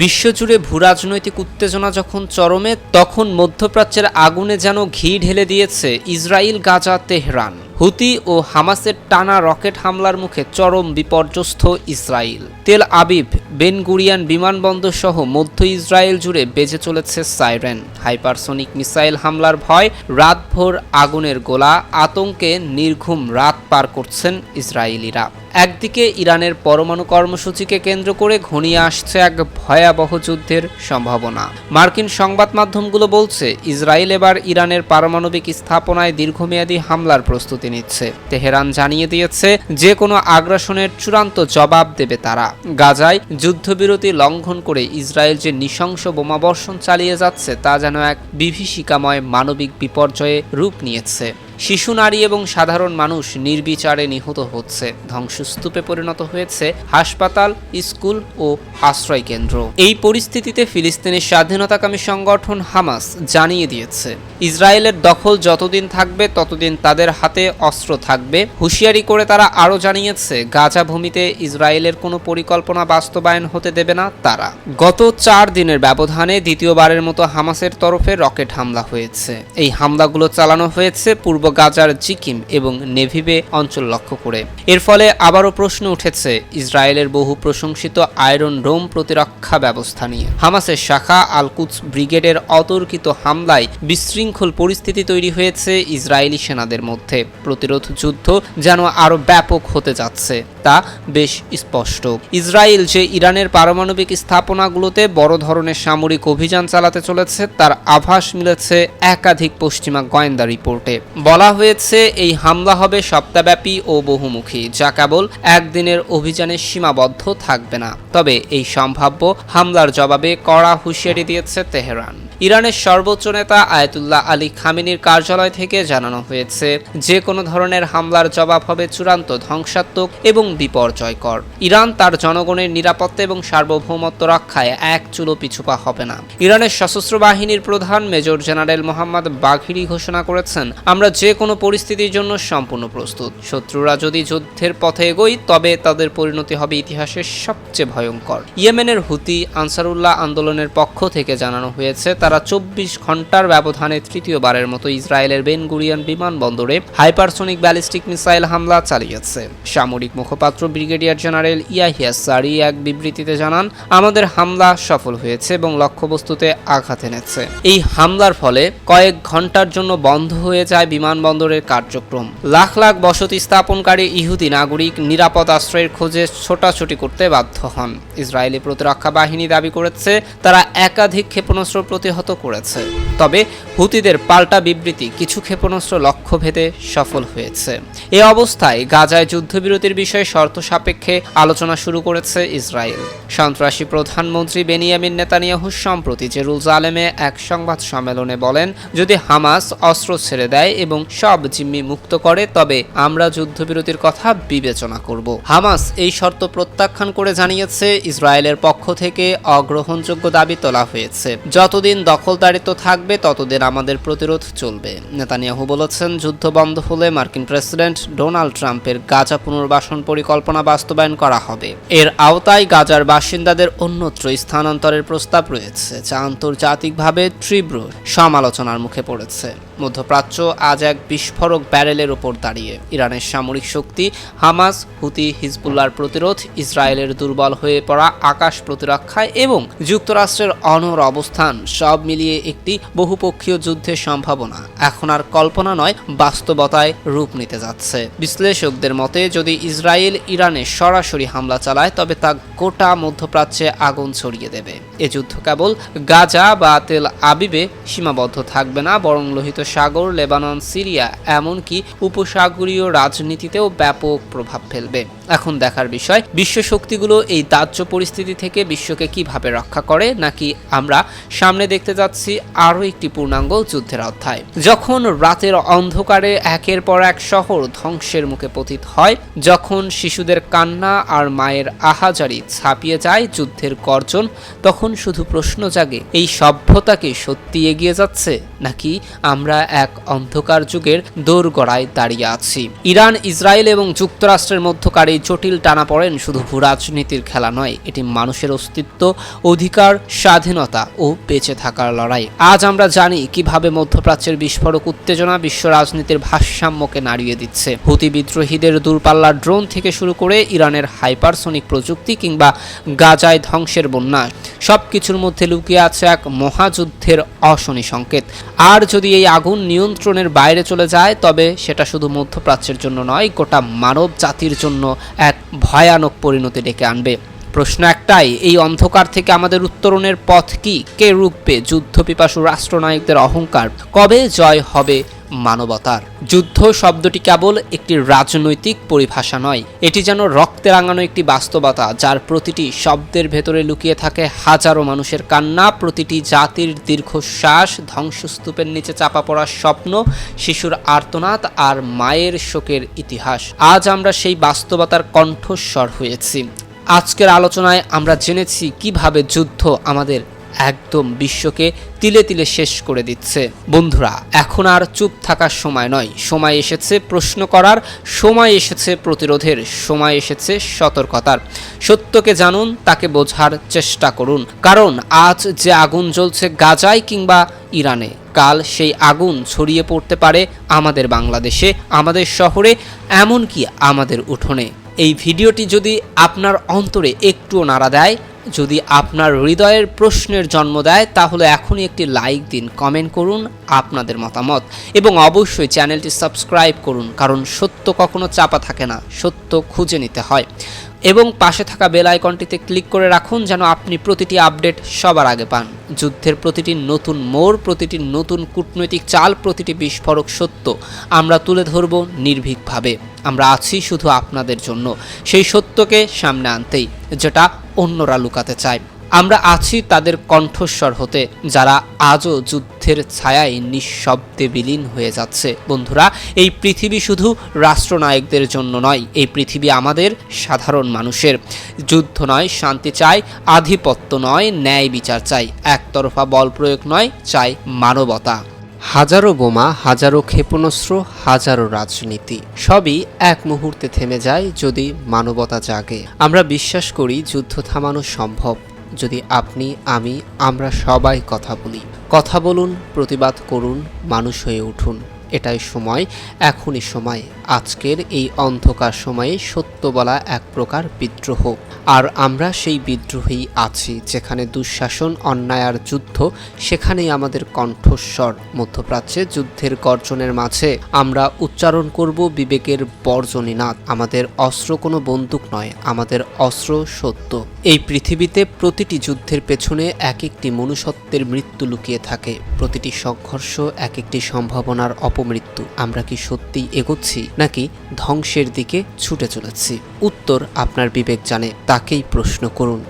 বিশ্বজুড়ে ভূরাজনৈতিক উত্তেজনা যখন চরমে, তখন মধ্যপ্রাচ্যের আগুনে যেন ঘি ঢেলে দিয়েছে ইসরায়েল গাজা, তেহরান। হুতি ও হামাসের টানা রকেট হামলার মুখে চরম বিপর্যস্ত Israel Tel Aviv, Ben Gurion বিমানবন্দর সহ মধ্য ইসরায়েল জুড়ে বেজে চলেছে সাইরেন। হাইপারসোনিক মিসাইল হামলার ভয়, রাতভর আগুনের গোলা, আতঙ্কে নির্ঘুম রাত পার করছেন ইসরায়েলিরা একদিকে ইরানের পরমাণু কর্মসূচিকে কেন্দ্র করে ঘনিয়ে আসছে এক ভয়াবহ যুদ্ধের সম্ভাবনা। মার্কিন সংবাদ মাধ্যমগুলো বলছে, ইসরায়েল এবার ইরানের পারমাণবিক স্থাপনায় দীর্ঘমেয়াদী হামলার প্রস্তুতি নিচ্ছে। তেহরান জানিয়ে দিয়েছে যে কোনো আগ্রাসনের চূড়ান্ত জবাব দেবে তারা। গাজায় যুদ্ধবিরতি লঙ্ঘন করে ইসরায়েল যে নৃশংস বোমাবর্ষণ চালিয়ে যাচ্ছে, তা যেন এক বিভীষিকাময় মানবিক বিপর্যয়ে রূপ নিয়েছে। শিশু, নারী এবং সাধারণ মানুষ নির্বিচারে নিহত হচ্ছে। ধ্বংসস্তূপে পরিণত হয়েছে হাসপাতাল, স্কুল ও আশ্রয় কেন্দ্র এই পরিস্থিতিতে ফিলিস্তিনের স্বাধীনতাকামী সংগঠন হামাস জানিয়ে দিয়েছে, ইসরায়েলের দখল যতদিন থাকবে, ততদিন তাদের হাতে অস্ত্র থাকবে। হুঁশিয়ারি করে তারা আরও জানিয়েছে, গাজা ভূমিতে ইসরায়েলের কোনো পরিকল্পনা বাস্তবায়ন হতে দেবে না তারা। গত চার দিনের ব্যবধানে দ্বিতীয়বারের মতো হামাসের তরফে রকেট হামলা হয়েছে। এই হামলাগুলো চালানো হয়েছে পূর্ব গাজার জিকিম এবং নেভিবে অঞ্চল লক্ষ্য করে। এর ফলে আবারও প্রশ্ন উঠেছে ইসরায়েলের বহু প্রশংসিত আয়রন ডোম প্রতিরক্ষা ব্যবস্থা নিয়ে। হামাসের শাখা আলকুচ ব্রিগেডের অতর্কিত হামলায় বিশৃঙ্খল পরিস্থিতি তৈরি হয়েছে ইসরায়েলি সেনাদের মধ্যে। প্রতিরোধ যুদ্ধ যেন আরও ব্যাপক হতে যাচ্ছে, তা বেশ স্পষ্ট। ইসরায়েল যে ইরানের পারমাণবিক স্থাপনাগুলোতে বড় ধরনের সামরিক অভিযান চালাতে চলেছে, তার আভাস মিলেছে একাধিক পশ্চিমা গোয়েন্দা রিপোর্টে। বলা হয়েছে, এই হামলা হবে সপ্তাহব্যাপী ও বহুমুখী, যা কেবল একদিনের অভিযানে সীমাবদ্ধ থাকবে না। তবে এই সম্ভাব্য হামলার জবাবে কড়া হুঁশিয়ারি দিয়েছে তেহরান। ইরানের সর্বোচ্চ নেতা আয়াতুল্লাহ আলী খামিনির কার্যালয় থেকে জানানো হয়েছে, যে কোনো ধরনের হামলার জবাব হবে চূড়ান্ত ধ্বংসাত্মক এবং বিপর্যয়কর। ইরান তার জনগণের নিরাপত্তা এবং সার্বভৌমত্ব রক্ষায় এক চুলো পিছুপা হবে না। ইরানের সশস্ত্র বাহিনীর প্রধান মেজর জেনারেল মোহাম্মদ বাঘিরি ঘোষণা করেছেন, আমরা যে কোনো পরিস্থিতির জন্য সম্পূর্ণ প্রস্তুত। শত্রুরা যদি যুদ্ধের পথে এগোই তবে তাদের পরিণতি হবে ইতিহাসের সবচেয়ে ভয়ঙ্কর। ইয়েমেনের হুতি আনসারুল্লাহ আন্দোলনের পক্ষ থেকে জানানো হয়েছে, তারা চব্বিশ ঘণ্টার ব্যবধানে তৃতীয়বারের মতো ইসরায়েলের বেন গুরিয়ান বিমানবন্দরে হাইপারসোনিক ব্যালিস্টিক মিসাইল হামলা চালিয়েছে। সামরিক মুখপাত্র ব্রিগেডিয়ার জেনারেল ইয়াহিয়া সারি এক বিবৃতিতে জানান, আমাদের হামলা সফল হয়েছে এবং লক্ষ্যবস্তুতে আঘাত এনেছে। এই হামলার ফলে কয়েক ঘণ্টার জন্য বন্ধ হয়ে যায় বিমানবন্দরের কার্যক্রম। লাখ লাখ বসতি স্থাপনকারী ইহুদি নাগরিক নিরাপদ আশ্রয়ের খোঁজে ছোটাছুটি করতে বাধ্য হন। ইসরায়েলি প্রতিরক্ষা বাহিনী দাবি করেছে, তারা একাধিক ক্ষেপণাস্ত্র প্রতিহত করেছে। তবে হুতিদের পাল্টা বিবৃতি, কিছু ক্ষেপণাস্ত্র লক্ষ্য ভেদে সফল হয়েছে। এ অবস্থায় গাজায় যুদ্ধবিরতির বিষয়ে শর্ত সাপেক্ষে আলোচনা শুরু করেছে ইসরায়েল। সন্ত্রাসী প্রধানমন্ত্রী বেনিয়ামিন নেতানিয়াহু সম্প্রতি জেরুজালেমে এক সংবাদ সম্মেলনে বলেন, যদি হামাস অস্ত্র ছেড়ে দেয় এবং সব জিম্মি মুক্ত করে, তবে আমরা যুদ্ধবিরতির কথা বিবেচনা করব। হামাস এই শর্ত প্রত্যাখ্যান করে জানিয়েছে, ইসরায়েলের পক্ষ থেকে অগ্রহণযোগ্য দাবি তোলা হয়েছে। যতদিন দখলদারিত্ব থাকবে, ততদিন আমাদের প্রতিরোধ চলবে। নেতানিয়াহু বলেছেন, যুদ্ধ বন্ধ হলে মার্কিন প্রেসিডেন্ট ডোনাল্ড ট্রাম্পের গাজা পুনর্বাসন পরিকল্পনা বাস্তবায়ন করা হবে। এর আওতায় গাজার বাসিন্দাদের অন্যত্র স্থানান্তরের প্রস্তাব রয়েছে, যা আন্তর্জাতিকভাবে তীব্র সমালোচনার মুখে পড়েছে। মধ্যপ্রাচ্য আজ এক বিস্ফোরক ব্যারেলের ওপর দাঁড়িয়ে। ইরানের সামরিক শক্তি হামাস, হুতি হিজবুল্লার প্রতিরোধ, ইসরায়েলের দুর্বল হয়ে পড়া আকাশ প্রতিরক্ষায় এবং যুক্তরাষ্ট্রের অনর অবস্থান সব মিলিয়ে একটি বহুপক্ষীয় যুদ্ধের সম্ভাবনা। এখন আর কল্পনা নয়, বাস্তবতায় রূপ নিতে যাচ্ছে। বিশ্লেষকদের মতে, যদি ইসরায়েল ইরানে সরাসরি হামলা চালায়, তবে তা গোটা মধ্যপ্রাচ্যে আগুন ছড়িয়ে দেবে। এ যুদ্ধ কেবল গাজা বা তেল আবিবে সীমাবদ্ধ থাকবে না, বরং লোহিত সাগর, লেবানন, সিরিয়া, এমনকি উপসাগরীয় রাজনীতিতেও ব্যাপক প্রভাব ফেলবে। এখন দেখার বিষয়, বিশ্ব শক্তিগুলো এই দাহ্য পরিস্থিতি থেকে বিশ্বকে কীভাবে রক্ষা করে, নাকি আমরা সামনে দেখতে যাচ্ছি আরও একটি পূর্ণাঙ্গ যুদ্ধের অধ্যায়। যখন রাতের অন্ধকারে একের পর এক শহর ধ্বংসের মুখে পতিত হয়, যখন শিশুদের কান্না আর মায়ের আহাজারি ছাপিয়ে যায় যুদ্ধের গর্জন, তখন শুধু প্রশ্ন জাগে, এই সভ্যতা কি সত্যি এগিয়ে যাচ্ছে, নাকি আমরা এক অন্ধকার যুগের দোরগড়ায় দাঁড়িয়ে আছি? ইরান, ইসরায়েল এবং যুক্তরাষ্ট্রের মধ্যকার এই জটিল টানা পড়েন শুধু ভূরাজনীতির খেলা নয়, এটি মানুষের অস্তিত্ব, অধিকার, স্বাধীনতা ও বেঁচে থাকার লড়াই। আজ আমরা জানি কীভাবে মধ্যপ্রাচ্যের বিস্ফোরক উত্তেজনা বিশ্ব রাজনীতির ভারসাম্যকে নাড়িয়ে দিচ্ছে। হুতি বিদ্রোহীদের দূরপাল্লার ড্রোন থেকে শুরু করে ইরানের হাইপারসনিক প্রযুক্তি কিংবা গাজায় ধ্বংসের বন্যা সব কিছুর মধ্যে লুকিয়ে আছে এক মহাযুদ্ধের অশনি সংকেত। আর যদি এই আগুন নিয়ন্ত্রণের বাইরে চলে যায়, তবে সেটা শুধু মধ্যপ্রাচ্যের জন্য নয়, গোটা মানব জাতির জন্য এক ভয়ানক পরিণতি ডেকে আনবে। প্রশ্ন একটাই, এই অন্ধকার থেকে আমাদের উত্তরণের পথ কি? কে রুখবে যুদ্ধ পিপাসু রাষ্ট্রনায়কদের অহংকার? কবে জয় হবে মানবতার? যুদ্ধ শব্দটি কেবল একটি রাজনৈতিক পরিভাষা নয়, এটি যেন রক্তে রাঙানো একটি বাস্তবতা, যার প্রতিটি শব্দের ভেতরে লুকিয়ে থাকে হাজারো মানুষের কান্না, প্রতিটি জাতির দীর্ঘশ্বাস, ধ্বংসস্তূপের নিচে চাপা পড়ার স্বপ্ন, শিশুর আর্তনাদ আর মায়ের শোকের ইতিহাস। আজ আমরা সেই বাস্তবতার কণ্ঠস্বর হয়েছি। আজকের আলোচনায় আমরা জেনেছি কীভাবে যুদ্ধ আমাদের একদম বিশ্বকে তিলে তিলে শেষ করে দিচ্ছে। বন্ধুরা, এখন আর চুপ থাকার সময় নয়। সময় এসেছে প্রশ্ন করার, সময় এসেছে প্রতিরোধের, সময় এসেছে সতর্কতার। সত্যকে জানুন, তাকে বোঝার চেষ্টা করুন। কারণ আজ যে আগুন জ্বলছে গাজায় কিংবা ইরানে, কাল সেই আগুন ছড়িয়ে পড়তে পারে আমাদের বাংলাদেশে, আমাদের শহরে, এমনকি আমাদের উঠোনে। এই ভিডিওটি যদি আপনার অন্তরে একটুও নাড়া দেয়, যদি আপনার হৃদয়ের প্রশ্নের জন্ম দেয়, তাহলে এখনই একটি লাইক দিন, কমেন্ট করুন আপনাদের মতামত। এবং অবশ্যই চ্যানেলটি সাবস্ক্রাইব করুন, কারণ সত্য কখনো চাপা থাকে না, সত্য খুঁজে নিতে হয়। এবং পাশে থাকা বেল আইকনটিতে ক্লিক করে রাখুন যেন আপনি প্রতিটি আপডেট সবার আগে পান। যুদ্ধের প্রতিটি নতুন মোড়, প্রতিটি নতুন কূটনৈতিক চাল, প্রতিটি বিস্ফোরক সত্য আমরা তুলে ধরব নির্ভীকভাবে। আমরা আছি শুধু আপনাদের জন্য। সেই সত্যকে সামনে আনতেই, যেটা অন্যরা লুকাতে চায়। আমরা আছি তাদের কণ্ঠস্বর হতে, যারা আজও যুদ্ধের ছায়ায় নিঃশব্দে বিলীন হয়ে যাচ্ছে। বন্ধুরা, এই পৃথিবী শুধু রাষ্ট্রনায়কদের জন্য নয়, এই পৃথিবী আমাদের সাধারণ মানুষের। যুদ্ধ নয়, শান্তি চাই, আধিপত্য নয়, ন্যায় বিচার চাই। একতরফা বল প্রয়োগ নয়, চাই মানবতা। হাজারো বোমা, হাজারো ক্ষেপণাস্ত্র, হাজারো রাজনীতি, সবই এক মুহূর্তে থেমে যায় যদি মানবতা জাগে। আমরা বিশ্বাস করি যুদ্ধ থামানো সম্ভব। যদি আপনি আমি আমরা সবাই কথা বলি। কথা বলুন প্রতিবাদ করুন মানুষ হয়ে উঠুন। এটাই সময়, এখনই সময়। আজকের এই অন্ধকার সময়ে সত্য বলা এক প্রকার বিদ্রোহ। আর আমরা সেই বিদ্রোহেই আছি, যেখানে দুঃশাসন, অন্যায় আর যুদ্ধ, সেখানেই আমাদের কণ্ঠস্বর। মধ্যপ্রাচ্যে যুদ্ধের গর্জনের মাঝে আমরা উচ্চারণ করব বিবেকের বর্জনী বর্জনীনাথ। আমাদের অস্ত্র কোনো বন্দুক নয়, আমাদের অস্ত্র সত্য। এই পৃথিবীতে প্রতিটি যুদ্ধের পেছনে এক একটি মনুষ্যত্বের মৃত্যু লুকিয়ে থাকে। প্রতিটি সংঘর্ষ এক একটি সম্ভাবনার অপমৃত্যু। আমরা কি সত্যিই এগোচ্ছি, নাকি ধ্বংসের দিকে ছুটে চলেছি? উত্তর আপনার বিবেক জানে, তাকেই প্রশ্ন করুন।